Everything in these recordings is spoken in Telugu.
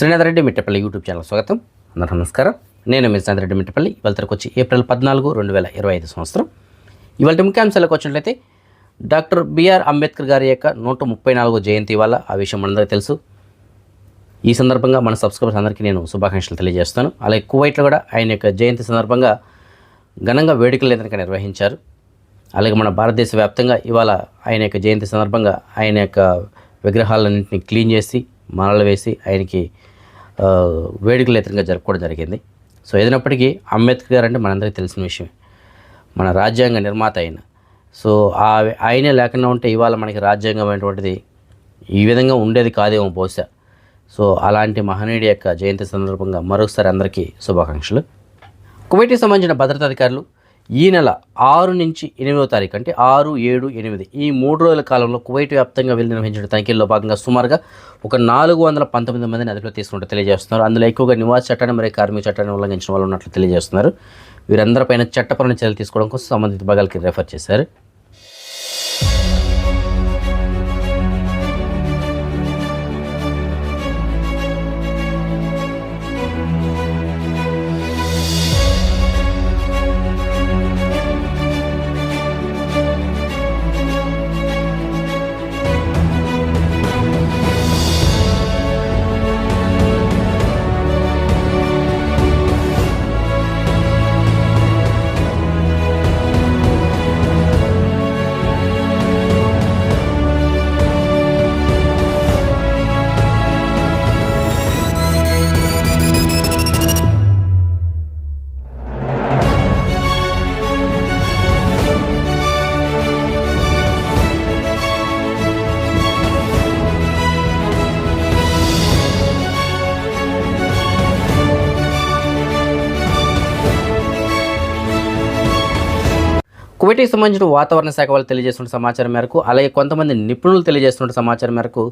శ్రీనాథ్ రెడ్డి మిట్టపల్లి యూట్యూబ్ ఛానల్ స్వాగతం. అందరూ నమస్కారం. నేను మీ శ్రీనాథ్ రెడ్డి మిట్టపల్లి. ఇవాళ వచ్చి ఏప్రిల్ పద్నాలుగు రెండు వేల ఇరవై ఐదు సంవత్సరం. ఇవాళ ముఖ్యాంశాలకు వచ్చినట్లయితే డాక్టర్ బిఆర్ అంబేద్కర్ గారి యొక్క నూట ముప్పై నాలుగో జయంతి వల్ల ఆ విషయం మనందరికీ తెలుసు. ఈ సందర్భంగా మన సబ్స్క్రైబర్స్ అందరికీ నేను శుభాకాంక్షలు తెలియజేస్తాను అలాగే కువైట్లో కూడా ఆయన యొక్క జయంతి సందర్భంగా ఘనంగా వేడుకలు ఏదైనా నిర్వహించారు. అలాగే మన భారతదేశ వ్యాప్తంగా ఇవాళ ఆయన యొక్క జయంతి సందర్భంగా ఆయన యొక్క విగ్రహాలన్నింటినీ క్లీన్ చేసి మాలలు వేసి ఆయనకి వేడుకలు ఎదురుగా జరుపుకోవడం జరిగింది. సో ఏదైనప్పటికీ అంబేద్కర్ గారు అంటే మనందరికీ తెలిసిన విషయమే మన రాజ్యాంగ నిర్మాత అయిన. సో ఆ ఆయనే లేకుండా ఉంటే ఇవాళ మనకి రాజ్యాంగం అనేటువంటిది ఈ విధంగా ఉండేది కాదేమో బహుశా. సో అలాంటి మహనీయుడి యొక్క జయంతి సందర్భంగా మరొకసారి అందరికీ శుభాకాంక్షలు. కువైట్కి సంబంధించిన భద్రతా అధికారులు ఈ నెల ఆరు నుంచి ఎనిమిదో తారీఖు అంటే ఆరు ఏడు ఎనిమిది ఈ మూడు రోజుల కాలంలో కువైట్ వ్యాప్తంగా వెళ్ళి నిర్వహించిన తనిఖీల్లో భాగంగా సుమారుగా ఒక నాలుగు వందల పంతొమ్మిది మందిని అదుపులో తీసుకుంటూ తెలియజేస్తున్నారు. అందులో ఎక్కువగా నివాస చట్టాన్ని మరియు కార్మిక చట్టాన్ని ఉల్లంఘించిన వాళ్ళు ఉన్నట్లు తెలియజేస్తున్నారు. వీరందరిపైన చట్టపరమైన చర్యలు తీసుకోవడం కోసం సంబంధిత భాగాలకి రెఫర్ చేశారు. కువైట్కి సంబంధించిన వాతావరణ శాఖ వాళ్ళు తెలియజేస్తున్న సమాచారం మేరకు అలాగే కొంతమంది నిపుణులు తెలియజేస్తున్న సమాచారం మేరకు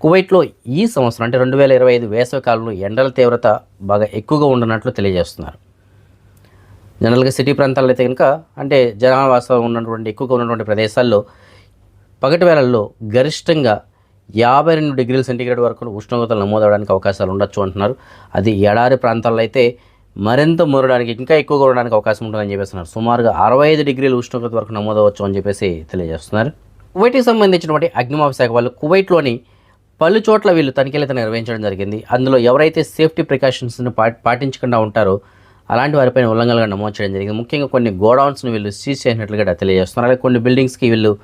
కువైట్లో ఈ సంవత్సరం అంటే రెండు వేల ఇరవై ఐదు వేసవి కాలంలో ఎండల తీవ్రత బాగా ఎక్కువగా ఉండనట్లు తెలియజేస్తున్నారు. జనరల్గా సిటీ ప్రాంతాల్లో అయితే కనుక అంటే జనావాసం ఉన్నటువంటి ఎక్కువగా ఉన్నటువంటి ప్రదేశాల్లో పగటి వేళల్లో గరిష్టంగా యాభై రెండు డిగ్రీల సెంటీగ్రేడ్ వరకు ఉష్ణోగ్రతలు నమోదవడానికి అవకాశాలు ఉండొచ్చు అంటున్నారు. అది ఎడారి ప్రాంతాల్లో అయితే మరింత మురడానికి ఇంకా ఎక్కువ కూడడానికి అవకాశం ఉంటుందని చెప్పేస్తున్నారు. సుమారుగా అరవై ఐదు డిగ్రీల ఉష్ణోగ్రత వరకు నమోదవచ్చు అని చెప్పేసి తెలియజేస్తున్నారు. కువైట్కి సంబంధించినటువంటి అగ్నిమాప శాఖ వాళ్ళు కువైట్లోని పలు చోట్ల వీళ్ళు తనిఖీలు అయితే నిర్వహించడం జరిగింది. అందులో ఎవరైతే సేఫ్టీ ప్రికాషన్స్ని పాటించకుండా ఉంటారో అలాంటి వారిపైన ఉల్లంఘనలుగా నమోదు చేయడం జరిగింది. ముఖ్యంగా కొన్ని గోడౌన్స్ని వీళ్ళు సీజ్ చేసినట్లుగా తెలియజేస్తున్నారు. అలాగే కొన్ని బిల్డింగ్స్కి వీళ్ళు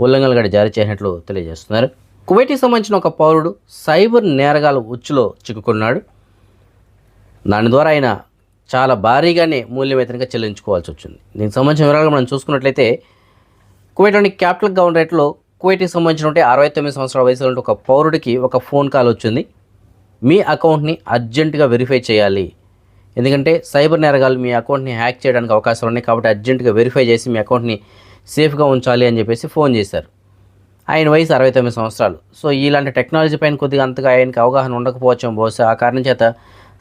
ఉల్లంఘనలుగా జారీ చేసినట్లు తెలియజేస్తున్నారు. కువైట్కి సంబంధించిన ఒక పౌరుడు సైబర్ నేరగాల ఉచ్చులో చిక్కుకున్నాడు. దాని ద్వారా ఆయన చాలా భారీగానే మూల్యవేతనంగా చెల్లించుకోవాల్సి వచ్చింది. దీనికి సంబంధించిన వివరాలు మనం చూసుకున్నట్లయితే కువైట్లోని క్యాపిటల్ గవర్నరేట్లో కువైట్కి సంబంధించిన అరవై తొమ్మిది సంవత్సరాల వయసులో ఒక పౌరుడికి ఒక ఫోన్ కాల్ వచ్చింది. మీ అకౌంట్ని అర్జెంటుగా వెరిఫై చేయాలి. ఎందుకంటే సైబర్ నేరగాలు మీ అకౌంట్ని హ్యాక్ చేయడానికి అవకాశాలు ఉన్నాయి కాబట్టి అర్జెంటుగా వెరిఫై చేసి మీ అకౌంట్ని సేఫ్గా ఉంచాలి అని చెప్పేసి ఫోన్ చేశారు. ఆయన వయసు అరవై తొమ్మిది సంవత్సరాలు. సో ఇలాంటి టెక్నాలజీ పైన కొద్దిగా అంతగా ఆయనకి అవగాహన ఉండకపోవచ్చు. బహుశా ఆ కారణం చేత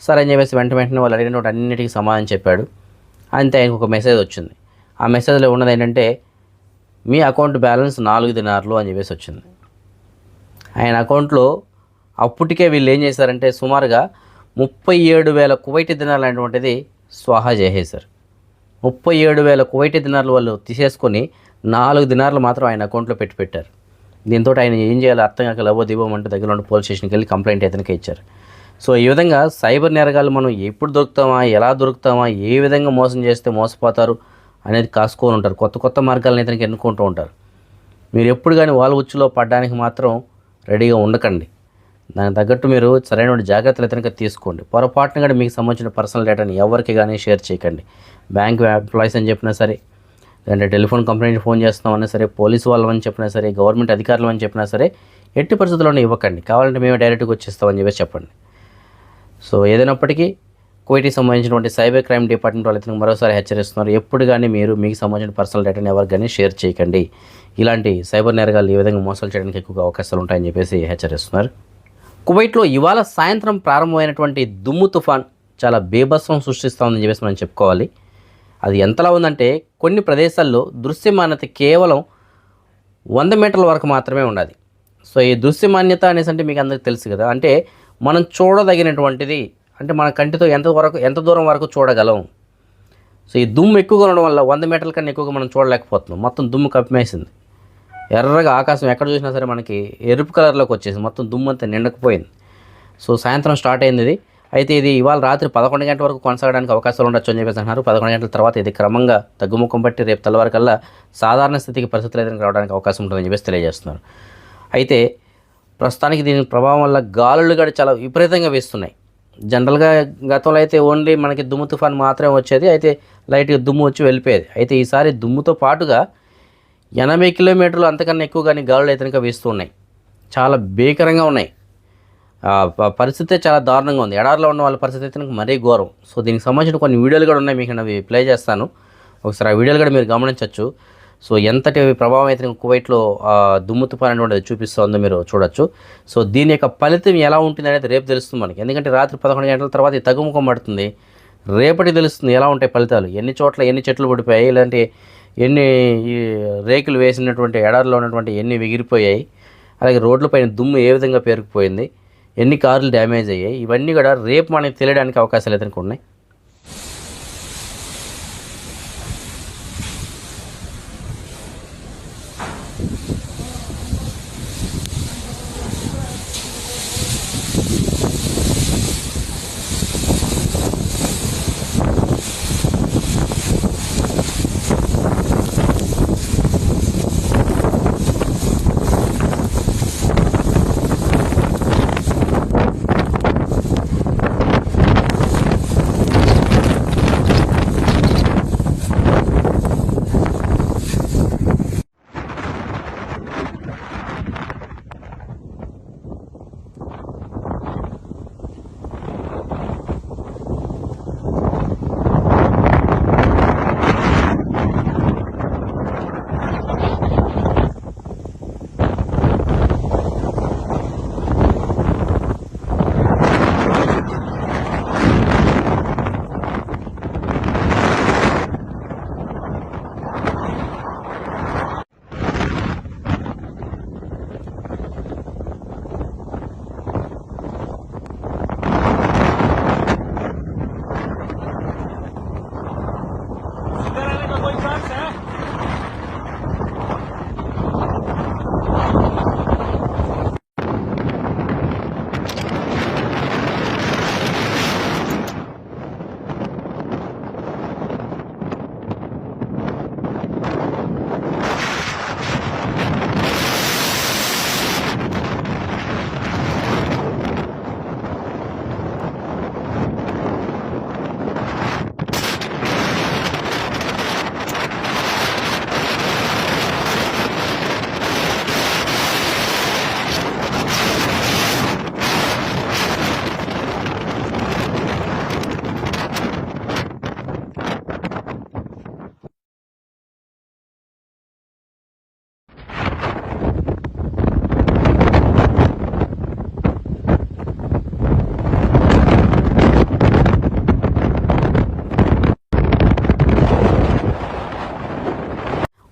సరే అని చెప్పేసి వెంట వెంటనే వాళ్ళు అడిగినటువంటి అన్నిటికీ సమాధానం చెప్పాడు. అంతే ఆయనకు ఒక మెసేజ్ వచ్చింది. ఆ మెసేజ్లో ఉన్నది ఏంటంటే మీ అకౌంట్ బ్యాలెన్స్ నాలుగు దినార్లు అని చెప్పేసి వచ్చింది. ఆయన అకౌంట్లో అప్పటికే వీళ్ళు ఏం చేశారంటే సుమారుగా ముప్పై ఏడు వేల కువైటి దినాలు అనేటువంటిది స్వాహా చేసేశారు. ముప్పై ఏడు వేల కువైటి దినార్లు వాళ్ళు తీసేసుకొని నాలుగు దినార్లు మాత్రం ఆయన అకౌంట్లో పెట్టి పెట్టారు. దీంతో ఆయన ఏం చేయాలో అర్థం కాక లవో దివ్వమంటే దగ్గర ఉన్న పోలీస్ స్టేషన్కి వెళ్ళి కంప్లైంట్ అతనికి ఇచ్చారు. సో ఈ విధంగా సైబర్ నేరగాలు మనం ఎప్పుడు దొరుకుతామా ఎలా దొరుకుతామా ఏ విధంగా మోసం చేస్తే మోసపోతారు అనేది కాసుకొని ఉంటారు. కొత్త కొత్త మార్గాలను ఇతనికి ఎన్నుకుంటూ ఉంటారు. మీరు ఎప్పుడు కానీ వాళ్ళ ఉచ్చులో పడడానికి మాత్రం రెడీగా ఉండకండి. దానికి తగ్గట్టు మీరు సరైన జాగ్రత్తలు ఇతనికి తీసుకోండి. పొరపాటున కూడా మీకు సంబంధించిన పర్సనల్ డేటాని ఎవరికి కానీ షేర్ చేయకండి. బ్యాంక్ ఎంప్లాయీస్ అని చెప్పినా సరే లేదంటే టెలిఫోన్ కంపెనీకి ఫోన్ చేస్తున్నామన్నా సరే పోలీసు వాళ్ళమని చెప్పినా సరే గవర్నమెంట్ అధికారులు అని చెప్పినా సరే ఎట్టి పరిస్థితుల్లోనే ఇవ్వకండి. కావాలంటే మేము డైరెక్ట్గా వచ్చేస్తామని చెప్పేసి చెప్పండి. సో ఏదైనప్పటికీ కువైట్కి సంబంధించినటువంటి సైబర్ క్రైమ్ డిపార్ట్మెంట్ వాళ్ళు మరోసారి హెచ్చరిస్తున్నారు. ఎప్పుడు కానీ మీరు మీకు సంబంధించిన పర్సనల్ డేటాని ఎవరికి కానీ షేర్ చేయకండి. ఇలాంటి సైబర్ నేరగాలు ఈ విధంగా మోసాలు చేయడానికి ఎక్కువగా అవకాశాలు ఉంటాయని చెప్పేసి హెచ్చరిస్తున్నారు. కువైట్లో ఇవాళ సాయంత్రం ప్రారంభమైనటువంటి దుమ్ము తుఫాన్ చాలా బీభత్సం సృష్టిస్తోందని చెప్పేసి మనం చెప్పుకోవాలి. అది ఎంతలా ఉందంటే కొన్ని ప్రదేశాల్లో దృశ్యమానత కేవలం వంద మీటర్ల వరకు మాత్రమే ఉన్నది సో ఈ దృశ్యమాన్యత అనేసి అంటే మీకు అందరికీ తెలుసు కదా. అంటే మనం చూడదగినటువంటిది అంటే మన కంటితో ఎంత వరకు ఎంత దూరం వరకు చూడగలం. సో ఈ దుమ్ము ఎక్కువగా ఉండడం వల్ల వంద మీటర్ల కన్నా ఎక్కువగా మనం చూడలేకపోతున్నాం. మొత్తం దుమ్ము కప్పిమేసింది. ఎర్రగా ఆకాశం ఎక్కడ చూసినా సరే మనకి ఎరుపు కలర్లోకి వచ్చేసి మొత్తం దుమ్ము అంతా నిండకపోయింది. సో సాయంత్రం స్టార్ట్ అయింది ఇది. అయితే ఇది ఇవాళ రాత్రి పదకొండు గంటల వరకు కొనసాగడానికి అవకాశాలు ఉండొచ్చు అని చెప్పేసి అంటున్నారు. పదకొండు గంటల తర్వాత ఇది క్రమంగా తగ్గుముఖం బట్టి రేపు తెల్లవారికల్లా సాధారణ స్థితికి పరిస్థితులు ఏదైనా రావడానికి అవకాశం ఉంటుందని చెప్పేసి తెలియజేస్తున్నారు. అయితే ప్రస్తుతానికి దీని ప్రభావం వల్ల గాలులు కూడా చాలా విపరీతంగా వీస్తున్నాయి. జనరల్గా గతంలో అయితే ఓన్లీ మనకి దుమ్ము తుఫాన్ మాత్రమే వచ్చేది అయితే లైట్గా దుమ్ము వచ్చి వెళ్ళిపోయేది. అయితే ఈసారి దుమ్ముతో పాటుగా ఎనభై కిలోమీటర్లు అంతకన్నా ఎక్కువ కానీ గాలులు అయితే కనుక వేస్తూ ఉన్నాయి. చాలా భీకరంగా ఉన్నాయి. పరిస్థితి చాలా దారుణంగా ఉంది. ఎడారిలో ఉన్న వాళ్ళ పరిస్థితి అయితే నాకు మరీ ఘోరం. సో దీనికి సంబంధించిన కొన్ని వీడియోలు కూడా ఉన్నాయి మీకు నేను అవి ప్లే చేస్తాను. ఒకసారి ఆ వీడియోలు కూడా మీరు గమనించవచ్చు సో ఎంతటి ప్రభావం అయితే కువైట్లో ఆ, దుమ్ము తుఫాన్ అనేటువంటిది చూపిస్తుందో మీరు చూడొచ్చు. సో దీని యొక్క ఫలితం ఎలా ఉంటుంది అనేది రేపు తెలుస్తుంది మనకి. ఎందుకంటే రాత్రి పదకొండు గంటల తర్వాత ఇది తగ్గుముఖం పడుతుంది. రేపటి తెలుస్తుంది ఎలా ఉంటాయి ఫలితాలు. ఎన్ని చోట్ల ఎన్ని చెట్లు పడిపోయాయి ఇలాంటి ఎన్ని ఈ రేకులు వేసినటువంటి ఎడారిలో ఉన్నటువంటి ఎన్ని ఎగిరిపోయాయి అలాగే రోడ్లపైన దుమ్ము ఏ విధంగా పేరుకుపోయింది ఎన్ని కార్లు డ్యామేజ్ అయ్యాయి ఇవన్నీ కూడా రేపు మనకి తెలియడానికి అవకాశాలు అయితే ఉన్నాయి.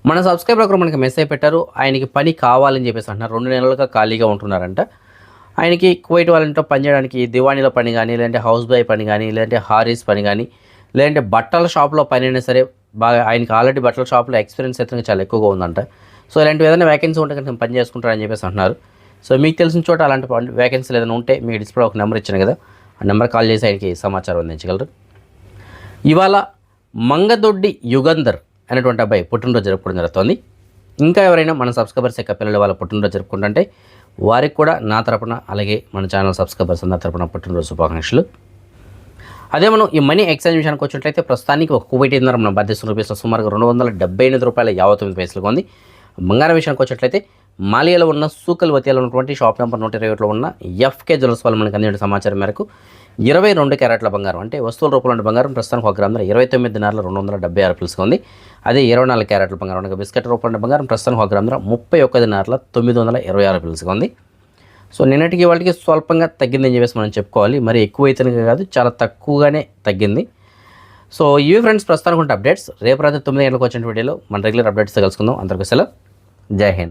మన సబ్స్క్రైబర్ ఒకరు మనకి మెసేజ్ పెట్టారు ఆయనకి పని కావాలని చెప్పేసి అంటున్నారు. రెండు నెలలుగా ఖాళీగా ఉంటున్నారంట. ఆయనకి కువైట్ వాళ్ళంటే పని చేయడానికి దివాణిలో పని కానీ లేదంటే హౌస్ బాయ్ పని కానీ లేదంటే హారీస్ పని కానీ లేదంటే బట్టల షాప్లో పని అయినా సరే బాగా ఆయనకి ఆల్రెడీ బట్టల షాప్లో ఎక్స్పీరియన్స్ అయితే చాలా ఎక్కువగా ఉందంట. సో ఇలాంటి ఏదైనా వేకెన్సీ ఉంటే కనుక పని చేసుకుంటారని చెప్పేసి అంటున్నారు. సో మీకు తెలిసిన చోట అలాంటి వేకెన్సీలు ఏదైనా ఉంటే మీ డిస్ప్లే ఒక నెంబర్ ఇచ్చాను కదా ఆ నెంబర్ కాల్ చేసి ఆయనకి సమాచారం అందించగలరు. ఇవాళ మంగదొడ్డి యుగంధర్ అనేటువంటి అబ్బాయి పుట్టినరోజు జరుపుకోవడం జరుగుతుంది. ఇంకా ఎవరైనా మన సబ్స్క్రైబర్స్ యొక్క పిల్లలు వాళ్ళ పుట్టినరోజు జరుపుకుంటుంటే వారికి కూడా నా తరపున అలాగే మన ఛానల్ సబ్స్క్రైబర్స్ అందరి తరపున పుట్టినరోజు శుభాకాంక్షలు. అదే మనం ఈ మనీ ఎక్స్చేంజ్ విషయానికి వచ్చినట్లయితే ప్రస్తుతానికి ఒక కువైట్ మన బాధ్యత రూపీస్లో సుమారుగా రెండు వందల డెబ్బై ఎనిమిది రూపాయల యాభై తొమ్మిది పైసలుగా ఉంది. బంగారం విషయానికి వచ్చినట్లయితే మాలియాలో ఉన్న సూకల్ వతియాలో ఉన్నటువంటి షాప్ నెంబర్ నూట ఇరవై ఒకటిలో ఉన్న ఎఫ్కే జ్యువెల్స్ వాళ్ళు మనకు అందించిన సమాచారం మేరకు ఇరవై రెండు క్యారెట్ల బంగారం అంటే వస్తువుల రూపంలో బంగారం ప్రస్తుతానికి ఒక గ్రామ ధర ఇరవై తొమ్మిది దినారుల రెండు వందల డెబ్బై ఆరు పిలుసుగా ఉంది. అదే ఇరవై నాలుగు క్యారెట్ల బంగారం అనగా బిస్కెట్ రూపంలో బంగారం ప్రస్తుతానికి ఒక గ్రామ ధర ముప్పై ఒక్క దినారుల తొమ్మిది వందల ఇరవై ఆరు పిలుసుగా ఉంది. సో నిన్నటికి వాళ్ళకి స్వల్పంగా తగ్గిందని చెప్పేసి మనం చెప్పుకోవాలి. మరి ఎక్కువ అయితే కాదు చాలా తక్కువగానే తగ్గింది. సో ఇవి ఫ్రెండ్స్ ప్రస్తుతానికి ఉంటే అప్డేట్స్. రేపు రాత్రి తొమ్మిది గంటలకు వచ్చిన వీడియోలో మన రెగ్యులర్ అప్డేట్స్ కలుసుకుందాం అందరికీ సెలవు. జై హింద్.